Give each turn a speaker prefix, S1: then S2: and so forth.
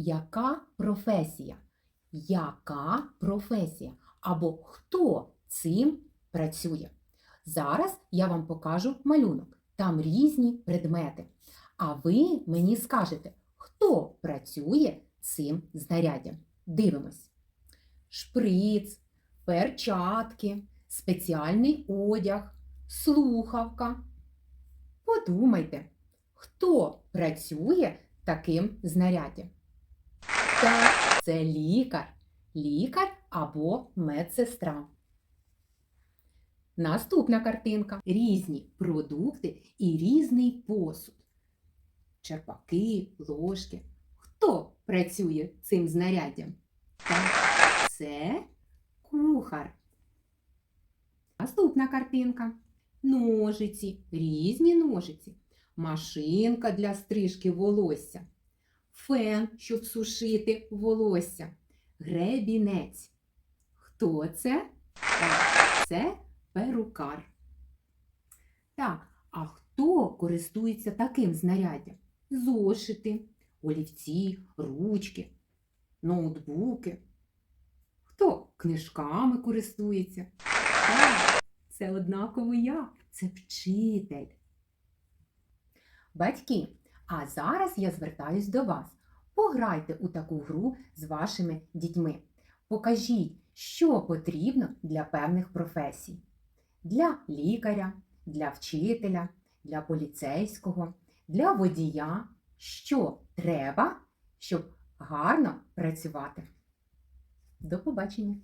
S1: яка професія? Яка професія? Або хто цим працює? Зараз я вам покажу малюнок. Там різні предмети. А ви мені скажете, хто працює цим знаряддям? Дивимось. Шприц, перчатки, спеціальний одяг, слухавка. Подумайте, хто працює таким знаряддям? Так, це лікар, лікар або медсестра. Наступна картинка. Різні продукти і різний посуд. Черпаки, ложки. Хто працює цим знаряддям? Так, це кухар. Наступна картинка. Ножиці, різні ножиці. Машинка для стрижки волосся. Фен, щоб сушити волосся. Гребінець. Хто це? Це перукар. Так, а хто користується таким знаряддям? Зошити, олівці, ручки, ноутбуки. Хто книжками користується? Так, це однаково я, це вчитель. Батьки, а зараз я звертаюсь до вас. Пограйте у таку гру з вашими дітьми. Покажіть, що потрібно для певних професій. Для лікаря, для вчителя, для поліцейського, для водія. Що треба, щоб гарно працювати. До побачення!